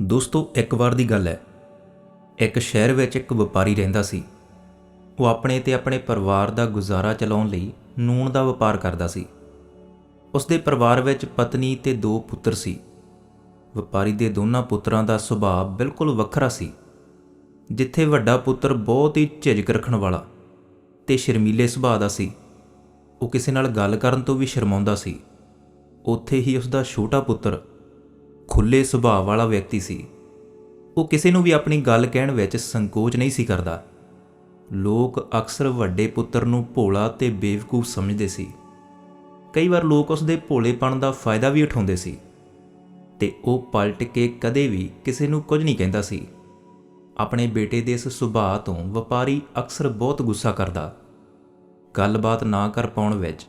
ਦੋਸਤੋ, ਇੱਕ ਵਾਰ ਦੀ ਗੱਲ ਹੈ। ਇੱਕ ਸ਼ਹਿਰ ਵਿੱਚ ਇੱਕ ਵਪਾਰੀ ਰਹਿੰਦਾ ਸੀ। ਉਹ ਆਪਣੇ ਤੇ ਆਪਣੇ ਪਰਿਵਾਰ ਦਾ ਗੁਜ਼ਾਰਾ ਚਲਾਉਣ ਲਈ ਨੂਣ ਦਾ ਵਪਾਰ ਕਰਦਾ ਸੀ। ਉਸ ਦੇ ਪਰਿਵਾਰ ਵਿੱਚ ਪਤਨੀ ਤੇ ਦੋ ਪੁੱਤਰ ਸੀ। ਵਪਾਰੀ ਦੇ ਦੋਨਾਂ ਪੁੱਤਰਾਂ ਦਾ ਸੁਭਾਅ ਬਿਲਕੁਲ ਵੱਖਰਾ ਸੀ। ਜਿੱਥੇ ਵੱਡਾ ਪੁੱਤਰ ਬਹੁਤ ਹੀ ਝਿਜਕ ਰੱਖਣ ਵਾਲਾ ਤੇ ਸ਼ਰਮੀਲੇ ਸੁਭਾਅ ਦਾ ਸੀ, ਉਹ ਕਿਸੇ ਨਾਲ ਗੱਲ ਕਰਨ ਤੋਂ ਵੀ ਸ਼ਰਮਾਉਂਦਾ ਸੀ। ਉੱਥੇ ਹੀ ਉਸ ਦਾ ਛੋਟਾ ਪੁੱਤਰ ਖੁੱਲੇ ਸੁਭਾਅ ਵਾਲਾ ਵਿਅਕਤੀ ਸੀ। ਉਹ ਕਿਸੇ ਨੂੰ ਵੀ ਆਪਣੀ ਗੱਲ ਕਹਿਣ ਵਿੱਚ ਸੰਕੋਚ ਨਹੀਂ ਸੀ ਕਰਦਾ। ਲੋਕ ਅਕਸਰ ਵੱਡੇ ਪੁੱਤਰ ਨੂੰ ਭੋਲਾ ਤੇ ਬੇਵਕੂਫ ਸਮਝਦੇ ਸੀ। ਕਈ ਵਾਰ ਲੋਕ ਉਸ ਦੇ ਭੋਲੇਪਣ ਦਾ ਫਾਇਦਾ ਵੀ ਉਠਾਉਂਦੇ ਸੀ। ਤੇ ਉਹ ਪਲਟ ਕੇ ਕਦੇ ਵੀ ਕਿਸੇ ਨੂੰ ਕੁਝ ਨਹੀਂ ਕਹਿੰਦਾ ਸੀ। ਆਪਣੇ ਬੇਟੇ ਦੇ ਇਸ ਸੁਭਾਅ ਤੋਂ ਵਪਾਰੀ ਅਕਸਰ ਬਹੁਤ ਗੁੱਸਾ ਕਰਦਾ। ਗੱਲਬਾਤ ਨਾ ਕਰ ਪਾਉਣ ਵਿੱਚ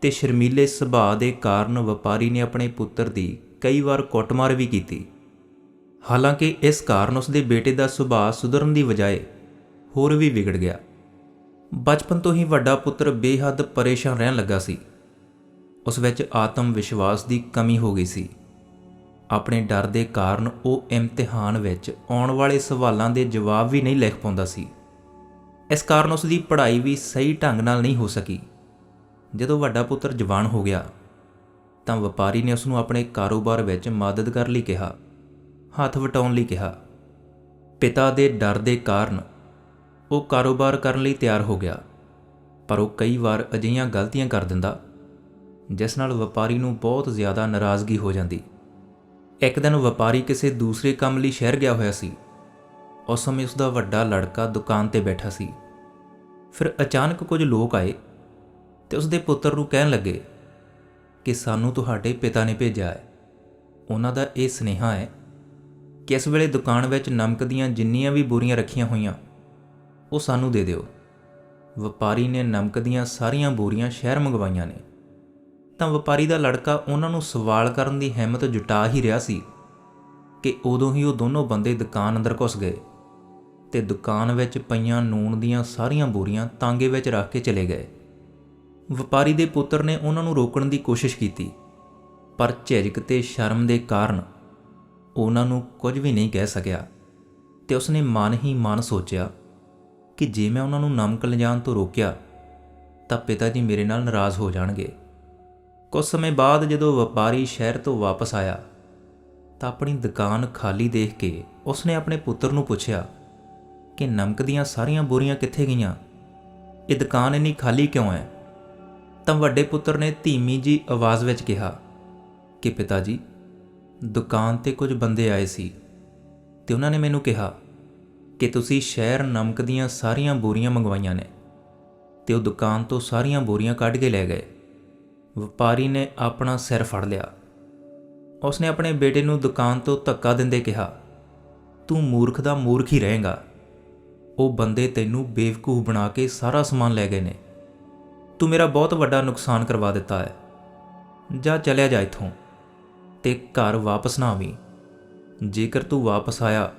ਤੇ ਸ਼ਰਮੀਲੇ ਸੁਭਾਅ ਦੇ ਕਾਰਨ ਵਪਾਰੀ ਨੇ ਆਪਣੇ ਪੁੱਤਰ ਦੀ ਕਈ ਵਾਰ ਕੁੱਟਮਾਰ ਵੀ ਕੀਤੀ। ਹਾਲਾਂਕਿ ਇਸ ਕਾਰਨ ਉਸ ਦੇ ਬੇਟੇ ਦਾ ਸੁਭਾਅ ਸੁਧਰਨ ਦੀ ਬਜਾਏ ਹੋਰ ਵੀ ਵਿਗੜ ਗਿਆ। ਬਚਪਨ ਤੋਂ ਹੀ ਵੱਡਾ ਪੁੱਤਰ ਬੇਹੱਦ ਪਰੇਸ਼ਾਨ ਰਹਿਣ ਲੱਗਾ ਸੀ। ਉਸ ਵਿੱਚ ਆਤਮ ਵਿਸ਼ਵਾਸ ਦੀ ਕਮੀ ਹੋ ਗਈ ਸੀ। ਆਪਣੇ ਡਰ ਦੇ ਕਾਰਨ ਉਹ ਇਮਤਿਹਾਨ ਵਿੱਚ ਆਉਣ ਵਾਲੇ ਸਵਾਲਾਂ ਦੇ ਜਵਾਬ ਵੀ ਨਹੀਂ ਲਿਖ ਪਾਉਂਦਾ ਸੀ। ਇਸ ਕਾਰਨ ਉਸ ਦੀ ਪੜ੍ਹਾਈ ਵੀ ਸਹੀ ਢੰਗ ਨਾਲ ਨਹੀਂ ਹੋ ਸਕੀ। ਜਦੋਂ ਵੱਡਾ ਪੁੱਤਰ ਜਵਾਨ ਹੋ ਗਿਆ ਤਾਂ ਵਪਾਰੀ ਨੇ ਉਸ ਨੂੰ ਆਪਣੇ ਕਾਰੋਬਾਰ ਵਿੱਚ ਮਦਦ ਕਰਨ ਲਈ ਕਿਹਾ, ਹੱਥ ਵਟਾਉਣ ਲਈ ਕਿਹਾ। ਪਿਤਾ ਦੇ ਡਰ ਦੇ ਕਾਰਨ ਉਹ ਕਾਰੋਬਾਰ ਕਰਨ ਲਈ ਤਿਆਰ ਹੋ ਗਿਆ, ਪਰ ਉਹ ਕਈ ਵਾਰ ਅਜਿਹੀਆਂ ਗਲਤੀਆਂ ਕਰ ਦਿੰਦਾ, ਜਿਸ ਨਾਲ ਵਪਾਰੀ ਨੂੰ ਬਹੁਤ ਜ਼ਿਆਦਾ ਨਾਰਾਜ਼ਗੀ ਹੋ ਜਾਂਦੀ। ਇੱਕ ਦਿਨ ਵਪਾਰੀ ਕਿਸੇ ਦੂਸਰੇ ਕੰਮ ਲਈ ਸ਼ਹਿਰ ਗਿਆ ਹੋਇਆ ਸੀ। ਉਸ ਸਮੇਂ ਉਸ ਦਾ ਵੱਡਾ ਲੜਕਾ ਦੁਕਾਨ ਤੇ ਬੈਠਾ ਸੀ। ਫਿਰ ਅਚਾਨਕ ਕੁਝ ਲੋਕ ਆਏ ਤੇ ਉਸ ਦੇ ਪੁੱਤਰ ਨੂੰ ਕਹਿਣ ਲੱਗੇ ਕਿ ਸਾਨੂੰ ਤੁਹਾਡੇ ਪਿਤਾ ਨੇ ਭੇਜਿਆ ਹੈ। ਉਹਨਾਂ ਦਾ ਇਹ ਸੁਨੇਹਾ ਹੈ ਕਿ ਇਸ ਵੇਲੇ ਦੁਕਾਨ ਵਿੱਚ ਨਮਕ ਦੀਆਂ ਜਿੰਨੀਆਂ ਵੀ ਬੋਰੀਆਂ ਰੱਖੀਆਂ ਹੋਈਆਂ, ਉਹ ਸਾਨੂੰ ਦੇ ਦਿਓ। ਵਪਾਰੀ ਨੇ ਨਮਕ ਦੀਆਂ ਸਾਰੀਆਂ ਬੋਰੀਆਂ ਸ਼ਹਿਰ ਮੰਗਵਾਈਆਂ ਨੇ। ਤਾਂ ਵਪਾਰੀ ਦਾ ਲੜਕਾ ਉਹਨਾਂ ਨੂੰ ਸਵਾਲ ਕਰਨ ਦੀ ਹਿੰਮਤ ਜੁਟਾ ਹੀ ਰਿਹਾ ਸੀ ਕਿ ਉਦੋਂ ਹੀ ਉਹ ਦੋਨੋਂ ਬੰਦੇ ਦੁਕਾਨ ਅੰਦਰ ਘੁਸ ਗਏ ਤੇ ਦੁਕਾਨ ਵਿੱਚ ਪਈਆਂ ਨੂਣ ਦੀਆਂ ਸਾਰੀਆਂ ਬੋਰੀਆਂ ਤਾਂਗੇ ਵਿੱਚ ਰੱਖ ਕੇ ਚਲੇ ਗਏ। ਵਪਾਰੀ ਦੇ ਪੁੱਤਰ ਨੇ ਉਹਨਾਂ ਨੂੰ ਰੋਕਣ ਦੀ ਕੋਸ਼ਿਸ਼ ਕੀਤੀ, ਪਰ ਝਿਜਕ ਤੇ ਸ਼ਰਮ ਦੇ ਕਾਰਨ ਉਹਨਾਂ ਨੂੰ ਕੁਝ ਵੀ ਨਹੀਂ ਕਹਿ ਸਕਿਆ ਤੇ ਉਸਨੇ ਮਨ ਹੀ ਮਨ ਸੋਚਿਆ ਕਿ ਜੇ ਮੈਂ ਉਹਨਾਂ ਨੂੰ ਨਮਕ ਲਿਜਾਣ ਤੋਂ ਰੋਕਿਆ, ਤਾਂ ਪਿਤਾ ਜੀ ਮੇਰੇ ਨਾਲ ਨਾਰਾਜ਼ ਹੋ ਜਾਣਗੇ। ਕੁਝ ਸਮੇਂ ਬਾਅਦ ਜਦੋਂ ਵਪਾਰੀ ਸ਼ਹਿਰ ਤੋਂ ਵਾਪਸ ਆਇਆ, ਤਾਂ ਆਪਣੀ ਦੁਕਾਨ ਖਾਲੀ ਦੇਖ ਕੇ ਉਸਨੇ ਆਪਣੇ ਪੁੱਤਰ ਨੂੰ ਪੁੱਛਿਆ ਕਿ ਨਮਕ ਦੀਆਂ ਸਾਰੀਆਂ ਬੋਰੀਆਂ ਕਿੱਥੇ ਗਈਆਂ? ਇਹ ਦੁਕਾਨ ਇੰਨੀ ਖਾਲੀ ਕਿਉਂ ਹੈ? ਤਾਂ ਵੱਡੇ ਪੁੱਤਰ ਨੇ ਧੀਮੀ ਜੀ ਆਵਾਜ਼ ਵਿੱਚ ਕਿਹਾ ਕਿ ਪਿਤਾ ਜੀ, ਦੁਕਾਨ ਤੇ ਕੁਝ ਬੰਦੇ ਆਏ ਸੀ ਤੇ ਉਹਨਾਂ ਨੇ ਮੈਨੂੰ ਕਿਹਾ ਕਿ ਤੁਸੀਂ ਸ਼ਹਿਰ ਨਮਕ ਦੀਆਂ ਸਾਰੀਆਂ ਬੋਰੀਆਂ ਮੰਗਵਾਈਆਂ ਨੇ ਤੇ ਉਹ ਦੁਕਾਨ ਤੋਂ ਸਾਰੀਆਂ ਬੋਰੀਆਂ ਕੱਢ ਕੇ ਲੈ ਗਏ। ਵਪਾਰੀ ਨੇ ਆਪਣਾ ਸਿਰ ਫੜ ਲਿਆ। ਉਸਨੇ ਆਪਣੇ ਬੇਟੇ ਨੂੰ ਦੁਕਾਨ ਤੋਂ ਧੱਕਾ ਦਿੰਦੇ ਕਿਹਾ, ਤੂੰ ਮੂਰਖ ਦਾ ਮੂਰਖ ਹੀ ਰਹੇਗਾ। ਉਹ ਬੰਦੇ ਤੈਨੂੰ ਬੇਵਕੂਫ ਬਣਾ ਕੇ ਸਾਰਾ ਸਮਾਨ ਲੈ ਗਏ ਨੇ। ਤੂੰ ਮੇਰਾ ਬਹੁਤ ਵੱਡਾ ਨੁਕਸਾਨ ਕਰਵਾ ਦਿੱਤਾ ਹੈ। ਜਾ ਚਲਿਆ ਜਾ ਇੱਥੋਂ ਤੇ ਘਰ ਵਾਪਸ ਨਾ ਆਵੀਂ। ਜੇਕਰ ਤੂੰ ਵਾਪਸ ਆਇਆ,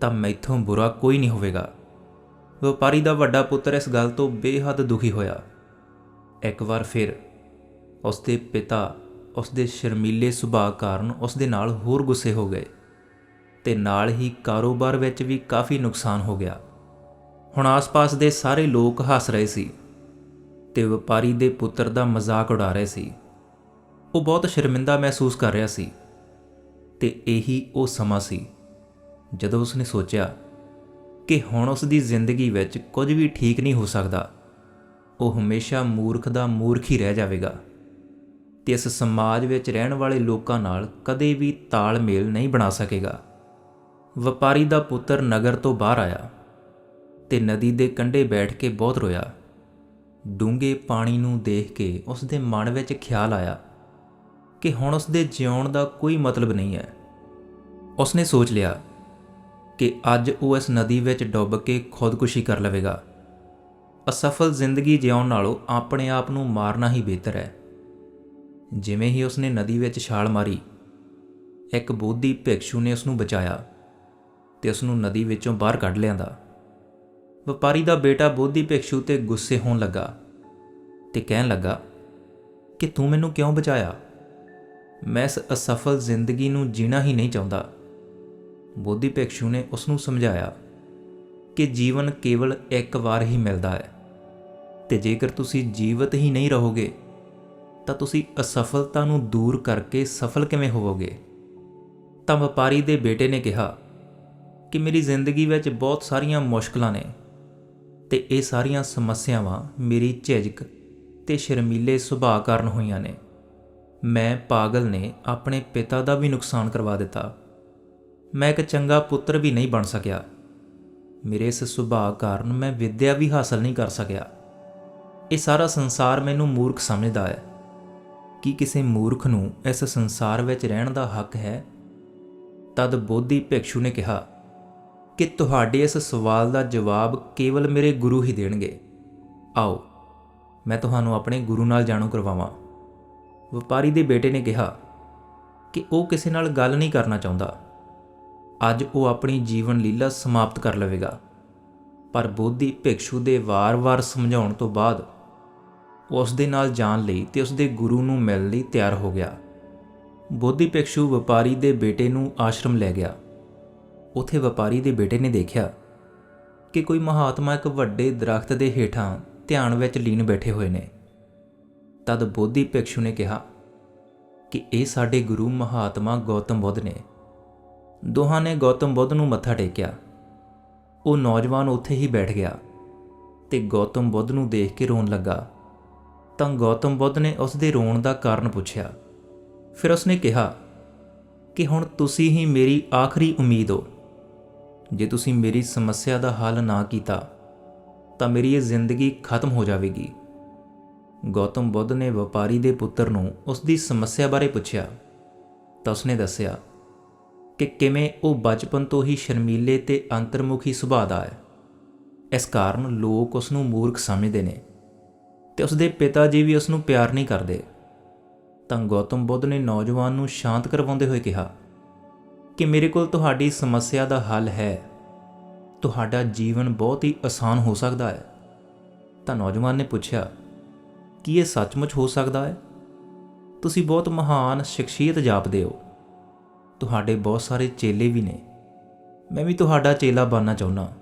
ਤਾਂ ਮੈਥੋਂ ਬੁਰਾ ਕੋਈ ਨਹੀਂ ਹੋਵੇਗਾ। ਵਪਾਰੀ ਦਾ ਵੱਡਾ ਪੁੱਤਰ ਇਸ ਗੱਲ ਤੋਂ ਬੇਹੱਦ ਦੁਖੀ ਹੋਇਆ। ਇੱਕ ਵਾਰ ਫਿਰ ਉਸ ਦੇ ਪਿਤਾ ਉਸ ਦੇ ਸ਼ਰਮੀਲੇ ਸੁਭਾਅ ਕਾਰਨ ਉਸ ਦੇ ਨਾਲ ਹੋਰ ਗੁੱਸੇ ਹੋ ਗਏ ਤੇ ਨਾਲ ਹੀ ਕਾਰੋਬਾਰ ਵਿੱਚ ਵੀ ਕਾਫੀ ਨੁਕਸਾਨ ਹੋ ਗਿਆ। ਹੁਣ ਆਸ-ਪਾਸ ਦੇ ਸਾਰੇ ਲੋਕ ਹੱਸ ਰਹੇ ਸੀ। ਤੇ ਵਪਾਰੀ ਦੇ ਪੁੱਤਰ ਦਾ ਮਜ਼ਾਕ ਉਡਾ ਰਹੇ ਸੀ। ਉਹ ਬਹੁਤ ਸ਼ਰਮਿੰਦਾ ਮਹਿਸੂਸ ਕਰ ਰਿਹਾ ਸੀ ਤੇ ਇਹੀ ਉਹ ਸਮਾਂ ਸੀ ਜਦੋਂ ਉਸਨੇ ਸੋਚਿਆ ਕਿ ਹੁਣ ਉਸ ਦੀ ਜ਼ਿੰਦਗੀ ਵਿੱਚ ਕੁਝ ਵੀ ਠੀਕ ਨਹੀਂ ਹੋ ਸਕਦਾ। ਉਹ ਹਮੇਸ਼ਾ ਮੂਰਖ ਦਾ ਮੂਰਖ ਹੀ ਰਹਿ ਜਾਵੇਗਾ ਤੇ ਇਸ ਸਮਾਜ ਵਿੱਚ ਰਹਿਣ ਵਾਲੇ ਲੋਕਾਂ ਨਾਲ ਕਦੇ ਵੀ ਤਾਲਮੇਲ ਨਹੀਂ ਬਣਾ ਸਕੇਗਾ। ਵਪਾਰੀ ਦਾ ਪੁੱਤਰ ਨਗਰ ਤੋਂ ਬਾਹਰ ਆਇਆ ਤੇ ਨਦੀ ਦੇ ਕੰਢੇ ਬੈਠ ਕੇ ਬਹੁਤ ਰੋਇਆ। ਡੂੰਘੇ ਪਾਣੀ ਨੂੰ ਦੇਖ ਕੇ ਉਸ ਦੇ ਮਨ ਵਿੱਚ ਖਿਆਲ ਆਇਆ ਕਿ ਹੁਣ ਉਸ ਦੇ ਜਿਉਣ ਦਾ ਕੋਈ ਮਤਲਬ ਨਹੀਂ ਹੈ। ਉਸਨੇ ਸੋਚ ਲਿਆ ਕਿ ਅੱਜ ਉਹ ਇਸ ਨਦੀ ਵਿੱਚ ਡੁੱਬ ਕੇ ਖੁਦਕੁਸ਼ੀ ਕਰ ਲਵੇਗਾ। ਅਸਫਲ ਜ਼ਿੰਦਗੀ ਜਿਉਣ ਨਾਲੋਂ ਆਪਣੇ ਆਪ ਨੂੰ ਮਾਰਨਾ ਹੀ ਬਿਹਤਰ ਹੈ। ਜਿਵੇਂ ਹੀ ਉਸਨੇ ਨਦੀ ਵਿੱਚ ਛਾਲ ਮਾਰੀ, ਇੱਕ ਬੋਧੀ ਭਿਕਸ਼ੂ ਨੇ ਉਸ ਨੂੰ ਬਚਾਇਆ ਤੇ ਉਸ ਨੂੰ ਨਦੀ ਵਿੱਚੋਂ ਬਾਹਰ ਕੱਢ ਲਿਆਂਦਾ। ਵਪਾਰੀ ਦਾ ਬੇਟਾ ਬੋਧੀ ਭਿਕਸ਼ੂ ਤੇ ਗੁੱਸੇ ਹੋਣ ਲੱਗਾ ਤੇ ਕਹਿਣ ਲੱਗਾ, ਕਿ ਤੂੰ ਮੈਨੂੰ ਕਿਉਂ ਬਚਾਇਆ? ਮੈਂ ਇਸ ਅਸਫਲ ਜ਼ਿੰਦਗੀ ਨੂੰ ਜੀਣਾ ਹੀ ਨਹੀਂ ਚਾਹੁੰਦਾ। ਬੋਧੀ ਭਿਕਸ਼ੂ ਨੇ ਉਸ ਨੂੰ ਸਮਝਾਇਆ ਕਿ ਜੀਵਨ ਕੇਵਲ ਇੱਕ ਵਾਰ ਹੀ ਮਿਲਦਾ ਹੈ ਤੇ ਜੇਕਰ ਤੁਸੀਂ ਜੀਵਤ ਹੀ ਨਹੀਂ ਰਹੋਗੇ, ਤਾਂ ਤੁਸੀਂ ਅਸਫਲਤਾ ਨੂੰ ਦੂਰ ਕਰਕੇ ਸਫਲ ਕਿਵੇਂ ਹੋਵੋਗੇ? ਤਾਂ ਵਪਾਰੀ ਦੇ ਬੇਟੇ ਨੇ ਕਿਹਾ ਕਿ ਮੇਰੀ ਜ਼ਿੰਦਗੀ ਵਿੱਚ ਬਹੁਤ ਸਾਰੀਆਂ ਮੁਸ਼ਕਲਾਂ ਨੇ। ਤੇ ਇਹ ਸਾਰੀਆਂ ਸਮੱਸਿਆਵਾਂ ਮੇਰੀ ਝਿਜਕ ਤੇ ਸ਼ਰਮੀਲੇ ਸੁਭਾਅ ਕਾਰਨ ਹੋਈਆਂ ਨੇ। ਮੈਂ ਪਾਗਲ ਨੇ ਆਪਣੇ ਪਿਤਾ ਦਾ ਵੀ ਨੁਕਸਾਨ ਕਰਵਾ ਦਿੱਤਾ। ਮੈਂ ਇੱਕ ਚੰਗਾ ਪੁੱਤਰ ਵੀ ਨਹੀਂ ਬਣ ਸਕਿਆ। ਮੇਰੇ ਇਸ ਸੁਭਾਅ ਕਾਰਨ ਮੈਂ ਵਿੱਦਿਆ ਵੀ ਹਾਸਲ ਨਹੀਂ ਕਰ ਸਕਿਆ। ਇਹ ਸਾਰਾ ਸੰਸਾਰ ਮੈਨੂੰ ਮੂਰਖ ਸਮਝਦਾ ਹੈ। ਕੀ ਕਿਸੇ ਮੂਰਖ ਨੂੰ ਇਸ ਸੰਸਾਰ ਵਿੱਚ ਰਹਿਣ ਦਾ ਹੱਕ ਹੈ? ਤਦ ਬੋਧੀ ਭਿਕਸ਼ੂ ਨੇ ਕਿਹਾ ਕਿ ਤੁਹਾਡੇ ਇਸ ਸਵਾਲ ਦਾ ਜਵਾਬ ਕੇਵਲ ਮੇਰੇ ਗੁਰੂ ਹੀ ਦੇਣਗੇ। ਆਓ, ਮੈਂ ਤੁਹਾਨੂੰ ਆਪਣੇ ਗੁਰੂ ਨਾਲ ਜਾਣੂ ਕਰਵਾਵਾਂ। ਵਪਾਰੀ ਦੇ ਬੇਟੇ ਨੇ ਕਿਹਾ ਕਿ ਉਹ ਕਿਸੇ ਨਾਲ ਗੱਲ ਨਹੀਂ ਕਰਨਾ ਚਾਹੁੰਦਾ। ਅੱਜ ਉਹ ਆਪਣੀ ਜੀਵਨ ਲੀਲਾ ਸਮਾਪਤ ਕਰ ਲਵੇਗਾ। ਪਰ ਬੋਧੀ ਭਿਕਸ਼ੂ ਦੇ ਵਾਰ-ਵਾਰ ਸਮਝਾਉਣ ਤੋਂ ਬਾਅਦ ਉਸ ਦੇ ਨਾਲ ਜਾਣ ਲਈ ਤੇ ਉਸ ਦੇ ਗੁਰੂ ਨੂੰ ਮਿਲਣ ਲਈ ਤਿਆਰ ਹੋ ਗਿਆ। ਬੋਧੀ ਭਿਕਸ਼ੂ ਵਪਾਰੀ ਦੇ ਬੇਟੇ ਨੂੰ ਆਸ਼ਰਮ ਲੈ ਗਿਆ। ਉੱਥੇ ਵਪਾਰੀ ਦੇ ਬੇਟੇ ਨੇ ਦੇਖਿਆ ਕਿ ਕੋਈ ਮਹਾਤਮਾ ਇੱਕ ਵੱਡੇ ਦਰਖਤ ਦੇ ਹੇਠਾਂ ਧਿਆਨ ਵਿੱਚ ਲੀਨ ਬੈਠੇ ਹੋਏ ਨੇ। ਤਦ ਬੋਧੀ ਭਿਕਸ਼ੂ ਨੇ ਕਿਹਾ ਕਿ ਇਹ ਸਾਡੇ ਗੁਰੂ ਮਹਾਤਮਾ ਗੌਤਮ ਬੁੱਧ ਨੇ। ਦੋਹਾਂ ਨੇ ਗੌਤਮ ਬੁੱਧ ਨੂੰ ਮੱਥਾ ਟੇਕਿਆ। ਉਹ ਨੌਜਵਾਨ ਉੱਥੇ ਹੀ ਬੈਠ ਗਿਆ ਤੇ ਗੌਤਮ ਬੁੱਧ ਨੂੰ ਦੇਖ ਕੇ ਰੋਣ ਲੱਗਾ। ਤਾਂ ਗੌਤਮ ਬੁੱਧ ਨੇ ਉਸ ਦੇ ਰੋਣ ਦਾ ਕਾਰਨ ਪੁੱਛਿਆ। ਫਿਰ ਉਸਨੇ ਕਿਹਾ ਕਿ ਹੁਣ ਤੁਸੀਂ ਹੀ ਮੇਰੀ ਆਖਰੀ ਉਮੀਦ ਹੋ। ਜੇ ਤੁਸੀਂ ਮੇਰੀ ਸਮੱਸਿਆ ਦਾ ਹੱਲ ਨਾ ਕੀਤਾ, ਤਾਂ ਮੇਰੀ ਇਹ ਜ਼ਿੰਦਗੀ ਖਤਮ ਹੋ ਜਾਵੇਗੀ। ਗੌਤਮ ਬੁੱਧ ਨੇ ਵਪਾਰੀ ਦੇ ਪੁੱਤਰ ਨੂੰ ਉਸ ਦੀ ਸਮੱਸਿਆ ਬਾਰੇ ਪੁੱਛਿਆ, ਤਾਂ ਉਸਨੇ ਦੱਸਿਆ ਕਿ ਕਿਵੇਂ ਉਹ ਬਚਪਨ ਤੋਂ ਹੀ ਸ਼ਰਮੀਲੇ ਤੇ ਅੰਤਰਮੁਖੀ ਸੁਭਾਅ ਦਾ ਹੈ। ਇਸ ਕਾਰਨ ਲੋਕ ਉਸ ਨੂੰ ਮੂਰਖ ਸਮਝਦੇ ਨੇ ਤੇ ਉਸ ਦੇ ਪਿਤਾ ਜੀ ਵੀ ਉਸ ਨੂੰ ਪਿਆਰ ਨਹੀਂ ਕਰਦੇ। ਤਾਂ ਗੌਤਮ ਬੁੱਧ ਨੇ ਨੌਜਵਾਨ ਨੂੰ ਸ਼ਾਂਤ ਕਰਵਾਉਂਦੇ ਹੋਏ ਕਿਹਾ ਕਿ ਮੇਰੇ ਕੋਲ ਤੁਹਾਡੀ ਸਮੱਸਿਆ ਦਾ ਹੱਲ ਹੈ। ਤੁਹਾਡਾ ਜੀਵਨ ਬਹੁਤ ਹੀ ਆਸਾਨ ਹੋ ਸਕਦਾ ਹੈ। ਤਾਂ ਨੌਜਵਾਨ ਨੇ ਪੁੱਛਿਆ, ਕੀ ਇਹ ਸੱਚਮੁੱਚ ਹੋ ਸਕਦਾ ਹੈ? ਤੁਸੀਂ ਬਹੁਤ ਮਹਾਨ ਸ਼ਖਸੀਅਤ ਜਾਪਦੇ ਹੋ। ਤੁਹਾਡੇ ਬਹੁਤ ਸਾਰੇ ਚੇਲੇ ਵੀ ਨੇ। ਮੈਂ ਵੀ ਤੁਹਾਡਾ ਚੇਲਾ ਬਣਨਾ ਚਾਹੁੰਦਾ।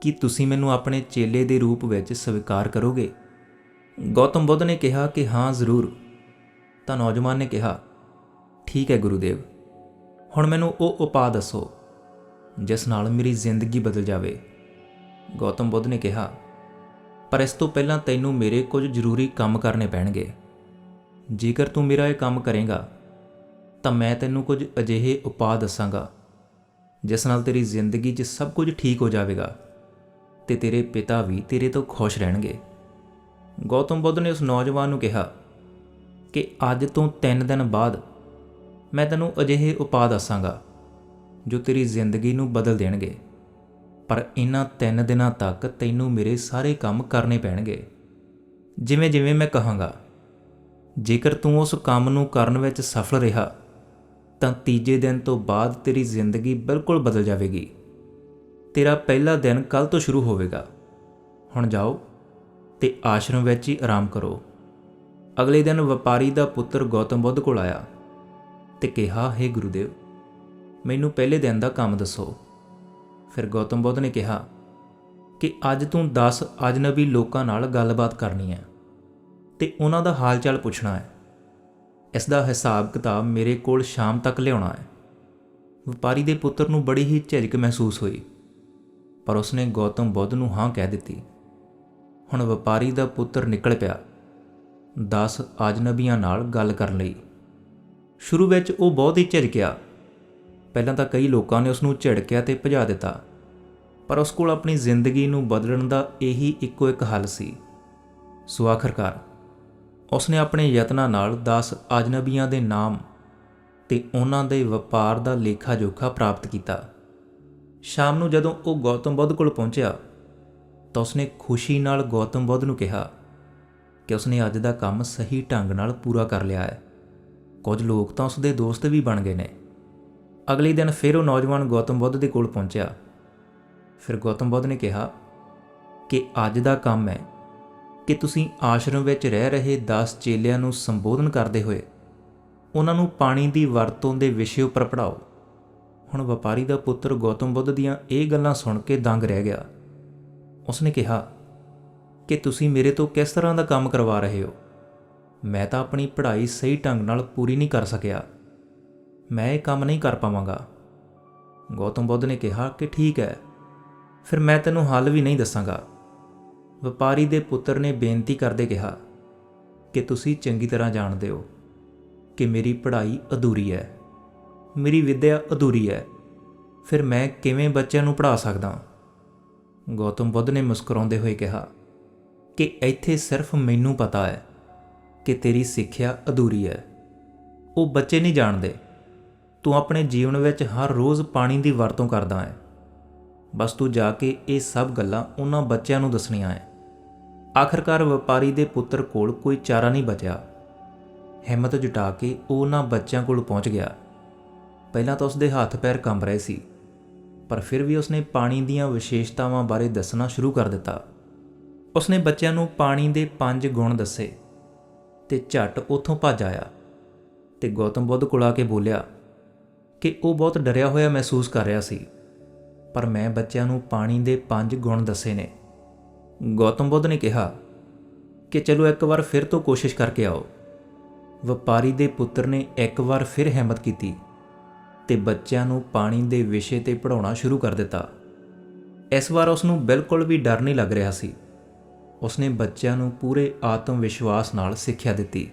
ਕੀ ਤੁਸੀਂ ਮੈਨੂੰ ਆਪਣੇ ਚੇਲੇ ਦੇ ਰੂਪ ਵਿੱਚ ਸਵੀਕਾਰ ਕਰੋਗੇ? ਗੌਤਮ ਬੁੱਧ ਨੇ ਕਿਹਾ ਕਿ ਹਾਂ, ਜ਼ਰੂਰ। ਤਾਂ ਨੌਜਵਾਨ ਨੇ ਕਿਹਾ, ਠੀਕ ਹੈ ਗੁਰੂਦੇਵ। ਹੁਣ ਮੈਨੂੰ ਉਹ ਉਪਾਅ ਦੱਸੋ, ਜਿਸ ਨਾਲ ਮੇਰੀ ਜ਼ਿੰਦਗੀ ਬਦਲ ਜਾਵੇ। ਗੌਤਮ ਬੁੱਧ ਨੇ ਕਿਹਾ, ਪਰ ਇਸ ਤੋਂ ਪਹਿਲਾਂ ਤੈਨੂੰ ਮੇਰੇ ਕੁਝ ਜ਼ਰੂਰੀ ਕੰਮ ਕਰਨੇ ਪੈਣਗੇ। ਜੇਕਰ ਤੂੰ ਮੇਰਾ ਇਹ ਕੰਮ ਕਰੇਗਾ, ਤਾਂ ਮੈਂ ਤੈਨੂੰ ਕੁਝ ਅਜਿਹੇ ਉਪਾਅ ਦੱਸਾਂਗਾ, ਜਿਸ ਨਾਲ ਤੇਰੀ ਜ਼ਿੰਦਗੀ 'ਚ ਸਭ ਕੁਝ ਠੀਕ ਹੋ ਜਾਵੇਗਾ ਤੇ ਤੇਰੇ ਪਿਤਾ ਵੀ ਤੇਰੇ ਤੋਂ ਖੁਸ਼ ਰਹਿਣਗੇ। ਗੌਤਮ ਬੁੱਧ ਨੇ ਉਸ ਨੌਜਵਾਨ ਨੂੰ ਕਿਹਾ ਕਿ ਅੱਜ ਤੋਂ 3 ਦਿਨ ਬਾਅਦ ਮੈਂ ਤੈਨੂੰ ਅਜਿਹੇ ਉਪਾਅ ਦੱਸਾਂਗਾ, ਜੋ ਤੇਰੀ ਜ਼ਿੰਦਗੀ ਨੂੰ ਬਦਲ ਦੇਣਗੇ। ਪਰ ਇਹਨਾਂ 3 ਦਿਨਾਂ ਤੱਕ ਤੈਨੂੰ ਮੇਰੇ ਸਾਰੇ ਕੰਮ ਕਰਨੇ ਪੈਣਗੇ। ਜਿਵੇਂ ਜਿਵੇਂ ਮੈਂ ਕਹਾਂਗਾ, ਜੇਕਰ ਤੂੰ ਉਸ ਕੰਮ ਨੂੰ ਕਰਨ ਵਿੱਚ ਸਫਲ ਰਿਹਾ, ਤਾਂ ਤੀਜੇ ਦਿਨ ਤੋਂ ਬਾਅਦ ਤੇਰੀ ਜ਼ਿੰਦਗੀ ਬਿਲਕੁਲ ਬਦਲ ਜਾਵੇਗੀ। ਤੇਰਾ ਪਹਿਲਾ ਦਿਨ ਕੱਲ ਤੋਂ ਸ਼ੁਰੂ ਹੋਵੇਗਾ। ਹੁਣ ਜਾਓ ਤੇ ਆਸ਼ਰਮ ਵਿੱਚ ਹੀ ਆਰਾਮ ਕਰੋ। ਅਗਲੇ ਦਿਨ ਵਪਾਰੀ ਦਾ ਪੁੱਤਰ ਗੌਤਮ ਬੁੱਧ ਕੋਲ ਆਇਆ। ਤੇ ਕਿਹਾ, ਹੈ ਗੁਰੂਦੇਵ, ਮੈਨੂੰ ਪਹਿਲੇ ਦਿਨ ਦਾ ਕੰਮ ਦੱਸੋ। ਫਿਰ ਗੌਤਮ ਬੁੱਧ ਨੇ ਕਿਹਾ, ਕਿ ਅੱਜ ਤੂੰ 10 ਅਜਨਬੀ ਲੋਕਾਂ ਨਾਲ ਗੱਲਬਾਤ ਕਰਨੀ ਹੈ ਤੇ ਉਹਨਾਂ ਦਾ ਹਾਲ ਚਾਲ ਪੁੱਛਣਾ ਹੈ। ਇਸ ਦਾ ਹਿਸਾਬ ਕਿਤਾਬ ਮੇਰੇ ਕੋਲ ਸ਼ਾਮ ਤੱਕ ਲਿਆਉਣਾ ਹੈ। ਵਪਾਰੀ ਦੇ ਪੁੱਤਰ ਨੂੰ ਬੜੀ ਹੀ ਝਿਜਕ ਮਹਿਸੂਸ ਹੋਈ, ਪਰ ਉਸਨੇ ਗੌਤਮ ਬੁੱਧ ਨੂੰ ਹਾਂ ਕਹਿ ਦਿੱਤੀ। ਹੁਣ ਵਪਾਰੀ ਦਾ ਪੁੱਤਰ ਨਿਕਲ ਪਿਆ 10 ਆਜਨਬੀਆਂ ਨਾਲ ਗੱਲ ਕਰਨ ਲਈ। ਸ਼ੁਰੂ ਵਿੱਚ ਉਹ ਬਹੁਤ ਹੀ ਝਿਜਕਿਆ। ਪਹਿਲਾਂ ਤਾਂ ਕਈ ਲੋਕਾਂ ਨੇ ਉਸ ਨੂੰ ਝਿੜਕਿਆ ਤੇ ਭਜਾ ਦਿੱਤਾ, ਪਰ ਉਸ ਕੋਲ ਆਪਣੀ ਜ਼ਿੰਦਗੀ ਨੂੰ ਬਦਲਣ ਦਾ ਇਹੀ ਇੱਕੋ ਇੱਕ ਹੱਲ ਸੀ। ਸੋ ਆਖਰਕਾਰ, ਉਸਨੇ ਆਪਣੇ ਯਤਨਾਂ ਨਾਲ 10 ਅਜਨਬੀਆਂ ਦੇ ਨਾਮ ਤੇ ਉਹਨਾਂ ਦੇ ਵਪਾਰ ਦਾ ਲੇਖਾ ਜੋਖਾ ਪ੍ਰਾਪਤ ਕੀਤਾ। ਸ਼ਾਮ ਨੂੰ ਜਦੋਂ ਉਹ ਗੌਤਮ ਬੁੱਧ ਕੋਲ ਪਹੁੰਚਿਆ, ਤਾਂ ਉਸਨੇ ਖੁਸ਼ੀ ਨਾਲ ਗੌਤਮ ਬੁੱਧ ਨੂੰ ਕਿਹਾ ਕਿ ਉਸਨੇ ਅੱਜ ਦਾ ਕੰਮ ਸਹੀ ਢੰਗ ਨਾਲ ਪੂਰਾ ਕਰ ਲਿਆ ਹੈ। ਕੁਝ ਲੋਕ ਤਾਂ ਉਸਦੇ ਦੋਸਤ ਵੀ ਬਣ ਗਏ ਨੇ। ਅਗਲੇ ਦਿਨ ਫਿਰ ਉਹ ਨੌਜਵਾਨ ਗੌਤਮ ਬੁੱਧ ਦੇ ਕੋਲ ਪਹੁੰਚਿਆ। ਫਿਰ ਗੌਤਮ ਬੁੱਧ ਨੇ ਕਿਹਾ, ਕਿ ਅੱਜ ਦਾ ਕੰਮ ਹੈ ਕਿ ਤੁਸੀਂ ਆਸ਼ਰਮ ਵਿੱਚ ਰਹਿ ਰਹੇ 10 ਚੇਲਿਆਂ ਨੂੰ ਸੰਬੋਧਨ ਕਰਦੇ ਹੋਏ ਉਹਨਾਂ ਨੂੰ ਪਾਣੀ ਦੀ ਵਰਤੋਂ ਦੇ ਵਿਸ਼ੇ ਉੱਪਰ ਪੜਾਓ ਹੁਣ ਵਪਾਰੀ ਦਾ ਪੁੱਤਰ ਗੌਤਮ ਬੁੱਧ ਦੀਆਂ ਇਹ ਗੱਲਾਂ ਸੁਣ ਕੇ ਦੰਗ ਰਹਿ ਗਿਆ। ਉਸਨੇ ਕਿਹਾ, ਕਿ ਤੁਸੀਂ ਮੇਰੇ ਤੋਂ ਕਿਸ ਤਰ੍ਹਾਂ ਦਾ ਕੰਮ ਕਰਵਾ ਰਹੇ ਹੋ? ਮੈਂ ਤਾਂ ਆਪਣੀ ਪੜ੍ਹਾਈ ਸਹੀ ਢੰਗ ਨਾਲ ਪੂਰੀ ਨਹੀਂ ਕਰ ਸਕਿਆ। ਮੈਂ ਇਹ ਕੰਮ ਨਹੀਂ ਕਰ ਪਾਵਾਂਗਾ। ਗੌਤਮ ਬੁੱਧ ਨੇ ਕਿਹਾ ਕਿ ਠੀਕ ਹੈ। ਫਿਰ ਮੈਂ ਤੈਨੂੰ ਹੱਲ ਵੀ ਨਹੀਂ ਦੱਸਾਂਗਾ। ਵਪਾਰੀ ਦੇ ਪੁੱਤਰ ਨੇ ਬੇਨਤੀ ਕਰਦੇ ਕਿਹਾ, ਕਿ ਤੁਸੀਂ ਚੰਗੀ ਤਰ੍ਹਾਂ ਜਾਣਦੇ ਹੋ ਕਿ ਮੇਰੀ ਪੜ੍ਹਾਈ ਅਧੂਰੀ ਹੈ। ਮੇਰੀ ਵਿੱਦਿਆ ਅਧੂਰੀ ਹੈ। ਫਿਰ ਮੈਂ ਕਿਵੇਂ ਬੱਚਿਆਂ ਨੂੰ ਪੜ੍ਹਾ ਸਕਦਾ ਗੌਤਮ ਬੁੱਧ ਨੇ ਮੁਸਕਰਾਉਂਦੇ ਹੋਏ ਕਿਹਾ, ਕਿ ਇੱਥੇ ਸਿਰਫ ਮੈਨੂੰ ਪਤਾ ਹੈ। ਕਿ ਤੇਰੀ ਸਿੱਖਿਆ ਅਧੂਰੀ ਹੈ। ਉਹ ਬੱਚੇ ਨਹੀਂ ਜਾਣਦੇ। ਤੂੰ ਆਪਣੇ ਜੀਵਨ ਵਿੱਚ ਹਰ ਰੋਜ਼ ਪਾਣੀ ਦੀ ਵਰਤੋਂ ਕਰਦਾ ਹੈ। ਬਸ ਤੂੰ ਜਾ ਕੇ ਇਹ ਸਭ ਗੱਲਾਂ ਉਹਨਾਂ ਬੱਚਿਆਂ ਨੂੰ ਦੱਸਣੀਆਂ ਹੈ। ਆਖਰਕਾਰ ਵਪਾਰੀ ਦੇ ਪੁੱਤਰ ਕੋਲ ਕੋਈ ਚਾਰਾ ਨਹੀਂ ਬਚਿਆ। ਹਿੰਮਤ ਜੁਟਾ ਕੇ ਉਹ ਉਹਨਾਂ ਬੱਚਿਆਂ ਕੋਲ ਪਹੁੰਚ ਗਿਆ। ਪਹਿਲਾਂ ਤਾਂ ਉਸਦੇ ਹੱਥ ਪੈਰ ਕੰਬ ਰਹੇ ਸੀ, ਪਰ ਫਿਰ ਵੀ ਉਸਨੇ ਪਾਣੀ ਦੀਆਂ ਵਿਸ਼ੇਸ਼ਤਾਵਾਂ ਬਾਰੇ ਦੱਸਣਾ ਸ਼ੁਰੂ ਕਰ ਦਿੱਤਾ। ਉਸਨੇ ਬੱਚਿਆਂ ਨੂੰ ਪਾਣੀ ਦੇ ਪੰਜ ਗੁਣ ਦੱਸੇ। ਤੇ ਝੱਟ ਉੱਥੋਂ ਭੱਜ ਆਇਆ ਤੇ ਗੌਤਮ ਬੁੱਧ ਕੋਲ ਆ ਕੇ ਬੋਲਿਆ ਕਿ ਉਹ ਬਹੁਤ ਡਰਿਆ ਹੋਇਆ ਮਹਿਸੂਸ ਕਰ ਰਿਹਾ ਸੀ, ਪਰ ਮੈਂ ਬੱਚਿਆਂ ਨੂੰ ਪਾਣੀ ਦੇ ਪੰਜ ਗੁਣ ਦੱਸੇ ਨੇ। ਗੌਤਮ ਬੁੱਧ ਨੇ ਕਿਹਾ ਕਿ ਚਲੋ ਇੱਕ ਵਾਰ ਫਿਰ ਤੋਂ ਕੋਸ਼ਿਸ਼ ਕਰਕੇ ਆਓ। ਵਪਾਰੀ ਦੇ ਪੁੱਤਰ ਨੇ ਇੱਕ ਵਾਰ ਫਿਰ ਹਿੰਮਤ ਕੀਤੀ ਤੇ ਬੱਚਿਆਂ ਨੂੰ ਪਾਣੀ ਦੇ ਵਿਸ਼ੇ ਤੇ ਪੜਾਉਣਾ ਸ਼ੁਰੂ ਕਰ ਦਿੱਤਾ। ਇਸ ਵਾਰ ਉਸ ਨੂੰ ਬਿਲਕੁਲ ਵੀ ਡਰ ਨਹੀਂ ਲੱਗ ਰਿਹਾ ਸੀ। ਉਸਨੇ ਬੱਚਿਆਂ ਨੂੰ ਪੂਰੇ ਆਤਮ ਵਿਸ਼ਵਾਸ ਨਾਲ ਸਿੱਖਿਆ ਦਿੱਤੀ।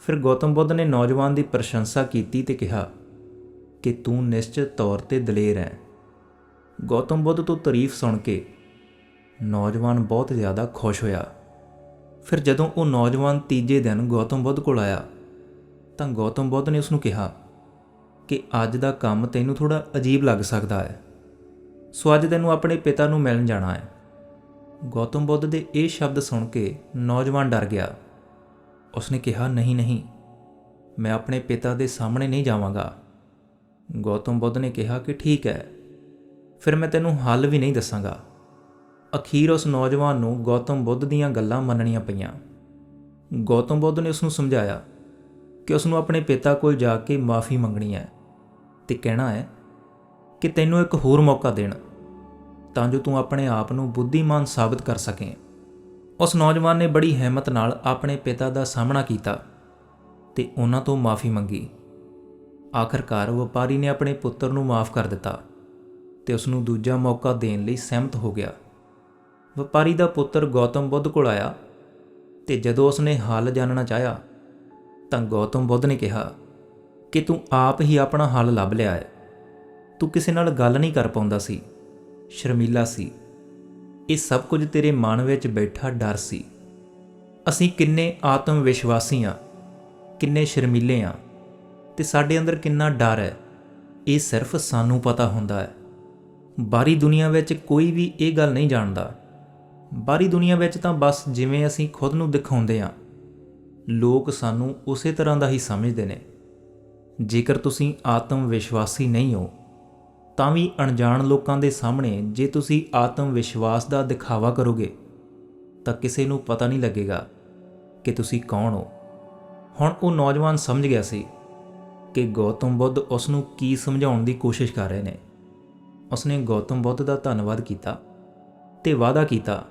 ਫਿਰ ਗੌਤਮ ਬੁੱਧ ਨੇ ਨੌਜਵਾਨ ਦੀ ਪ੍ਰਸ਼ੰਸਾ ਕੀਤੀ ਤੇ ਕਿਹਾ ਕਿ ਤੂੰ ਨਿਸ਼ਚਿਤ ਤੌਰ ਤੇ ਦਲੇਰ ਹੈ। ਗੌਤਮ ਬੁੱਧ ਤੋਂ ਤਾਰੀਫ ਸੁਣ ਕੇ ਨੌਜਵਾਨ ਬਹੁਤ ਜ਼ਿਆਦਾ ਖੁਸ਼ ਹੋਇਆ। ਫਿਰ ਜਦੋਂ ਉਹ ਨੌਜਵਾਨ ਤੀਜੇ ਦਿਨ ਗੌਤਮ ਬੁੱਧ ਕੋਲ ਆਇਆ, ਤਾਂ ਗੌਤਮ ਬੁੱਧ ਨੇ ਉਸ ਨੂੰ ਕਿਹਾ ਕਿ ਅੱਜ ਦਾ ਕੰਮ ਤੈਨੂੰ ਥੋੜਾ ਅਜੀਬ ਲੱਗ ਸਕਦਾ ਹੈ। ਸੋ ਅੱਜ ਤੈਨੂੰ ਆਪਣੇ ਪਿਤਾ ਨੂੰ ਮਿਲਣ ਜਾਣਾ ਹੈ। ਗੌਤਮ ਬੁੱਧ ਦੇ ਇਹ ਸ਼ਬਦ ਸੁਣ ਕੇ ਨੌਜਵਾਨ ਡਰ ਗਿਆ। ਉਸਨੇ ਕਿਹਾ, ਨਹੀਂ ਨਹੀਂ, ਮੈਂ ਆਪਣੇ ਪਿਤਾ ਦੇ ਸਾਹਮਣੇ ਨਹੀਂ ਜਾਵਾਂਗਾ। ਗੌਤਮ ਬੁੱਧ ਨੇ ਕਿਹਾ ਕਿ ਠੀਕ ਹੈ, ਫਿਰ ਮੈਂ ਤੈਨੂੰ ਹੱਲ ਵੀ ਨਹੀਂ ਦੱਸਾਂਗਾ। ਅਖੀਰ ਉਸ ਨੌਜਵਾਨ ਨੂੰ ਗੌਤਮ ਬੁੱਧ ਦੀਆਂ ਗੱਲਾਂ ਮੰਨਣੀਆਂ ਪਈਆਂ। ਗੌਤਮ ਬੁੱਧ ਨੇ ਉਸ ਨੂੰ ਸਮਝਾਇਆ ਕਿ ਉਸ ਨੂੰ ਆਪਣੇ ਪਿਤਾ ਕੋਲ ਜਾ ਕੇ ਮਾਫੀ ਮੰਗਣੀ ਹੈ ਤੇ ਕਹਿਣਾ ਹੈ ਕਿ ਤੈਨੂੰ ਇੱਕ ਹੋਰ ਮੌਕਾ ਦੇਣ। ਤਾਂ ਜੋ ਤੂੰ ਆਪਣੇ ਆਪ ਨੂੰ ਬੁੱਧੀਮਾਨ ਸਾਬਤ ਕਰ ਸਕੇ। ਉਸ ਨੌਜਵਾਨ ਨੇ ਬੜੀ ਹਿੰਮਤ ਨਾਲ ਆਪਣੇ ਪਿਤਾ ਦਾ ਸਾਹਮਣਾ ਕੀਤਾ ਤੇ ਉਹਨਾਂ ਤੋਂ ਮਾਫੀ ਮੰਗੀ। ਆਖਰਕਾਰ ਵਪਾਰੀ ਨੇ ਆਪਣੇ ਪੁੱਤਰ ਨੂੰ ਮਾਫ ਕਰ ਦਿੱਤਾ ਤੇ ਉਸ ਨੂੰ ਦੂਜਾ ਮੌਕਾ ਦੇਣ ਲਈ ਸਹਿਮਤ ਹੋ ਗਿਆ। ਵਪਾਰੀ ਦਾ ਪੁੱਤਰ ਗੌਤਮ ਬੁੱਧ ਕੋਲ ਆਇਆ ਤੇ ਜਦੋਂ ਉਸਨੇ ਹੱਲ ਜਾਣਨਾ ਚਾਹਿਆ ਤਾਂ ਗੌਤਮ ਬੁੱਧ ਨੇ ਕਿਹਾ ਕਿ ਤੂੰ ਆਪ ਹੀ ਆਪਣਾ ਹੱਲ ਲੱਭ ਲਿਆ ਹੈ। ਤੂੰ ਕਿਸੇ ਨਾਲ ਗੱਲ ਨਹੀਂ ਕਰ ਪਾਉਂਦਾ ਸੀ। ਸ਼ਰਮੀਲਾ ਸੀ। ਇਹ ਸਭ ਕੁਝ ਤੇਰੇ ਮਨ ਵਿੱਚ ਬੈਠਾ ਡਰ ਸੀ। ਅਸੀਂ ਕਿੰਨੇ ਆਤਮ ਵਿਸ਼ਵਾਸੀ ਆ, ਕਿੰਨੇ ਸ਼ਰਮੀਲੇ ਆ ਤੇ ਸਾਡੇ ਅੰਦਰ ਕਿੰਨਾ ਡਰ ਹੈ। ਇਹ ਸਿਰਫ ਸਾਨੂੰ ਪਤਾ ਹੁੰਦਾ ਹੈ। ਬਾਹਰੀ ਦੁਨੀਆ ਵਿੱਚ ਕੋਈ ਵੀ ਇਹ ਗੱਲ ਨਹੀਂ ਜਾਣਦਾ। ਬਾਹਰੀ ਦੁਨੀਆ ਵਿੱਚ ਤਾਂ ਬਸ ਜਿਵੇਂ ਅਸੀਂ ਖੁਦ ਨੂੰ ਦਿਖਾਉਂਦੇ ਆ। ਲੋਕ ਸਾਨੂੰ ਉਸੇ ਤਰ੍ਹਾਂ ਦਾ ਹੀ ਸਮਝਦੇ ਨੇ। ਜੇਕਰ ਤੁਸੀਂ ਆਤਮ ਵਿਸ਼ਵਾਸੀ ਨਹੀਂ ਹੋ ਤਾਂ ਵੀ ਅਣਜਾਣ ਲੋਕਾਂ ਦੇ ਸਾਹਮਣੇ ਜੇ ਤੁਸੀਂ ਆਤਮ ਵਿਸ਼ਵਾਸ ਦਾ ਦਿਖਾਵਾ ਕਰੋਗੇ, ਤਾਂ ਕਿਸੇ ਨੂੰ ਪਤਾ ਨਹੀਂ ਲੱਗੇਗਾ ਕਿ ਤੁਸੀਂ ਕੌਣ ਹੋ। ਹੁਣ ਉਹ ਨੌਜਵਾਨ ਸਮਝ ਗਿਆ ਸੀ ਕਿ ਗੌਤਮ ਬੁੱਧ ਉਸ ਨੂੰ ਕੀ ਸਮਝਾਉਣ ਦੀ ਕੋਸ਼ਿਸ਼ ਕਰ ਰਹੇ ਨੇ। ਉਸਨੇ ਗੌਤਮ ਬੁੱਧ ਦਾ ਧੰਨਵਾਦ ਕੀਤਾ ਤੇ ਵਾਅਦਾ ਕੀਤਾ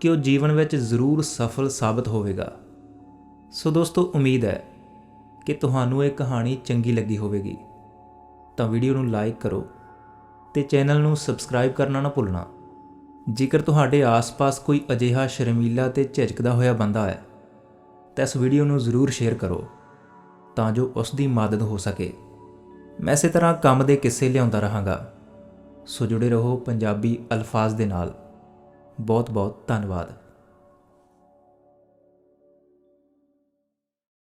ਕਿ ਉਹ ਜੀਵਨ ਵਿੱਚ ਜ਼ਰੂਰ ਸਫਲ ਸਾਬਤ ਹੋਵੇਗਾ। ਸੋ ਦੋਸਤੋ, ਉਮੀਦ ਹੈ ਕਿ ਤੁਹਾਨੂੰ ਇਹ ਕਹਾਣੀ ਚੰਗੀ ਲੱਗੀ ਹੋਵੇਗੀ। ਤਾਂ ਵੀਡੀਓ ਨੂੰ ਲਾਈਕ ਕਰੋ ਤੇ ਚੈਨਲ ਨੂੰ ਸਬਸਕ੍ਰਾਈਬ ਕਰਨਾ ਨਾ ਭੁੱਲਣਾ। ਜੇਕਰ ਤੁਹਾਡੇ ਆਸ-ਪਾਸ ਕੋਈ ਅਜਿਹਾ ਸ਼ਰਮੀਲਾ ਤੇ ਝਿਜਕਦਾ ਹੋਇਆ ਬੰਦਾ ਹੈ, ਤਾਂ ਇਸ ਵੀਡੀਓ ਨੂੰ ਜ਼ਰੂਰ ਸ਼ੇਅਰ ਕਰੋ, ਤਾਂ ਜੋ ਉਸ ਦੀ ਮਦਦ ਹੋ ਸਕੇ। ਮੈਂ ਇਸੇ ਤਰ੍ਹਾਂ ਕੰਮ ਦੇ ਕਿੱਸੇ ਲਿਆਉਂਦਾ ਰਹਾਂਗਾ। ਸੋ ਜੁੜੇ ਰਹੋ ਪੰਜਾਬੀ ਅਲਫਾਜ਼ ਦੇ ਨਾਲ। ਬਹੁਤ ਬਹੁਤ ਧੰਨਵਾਦ।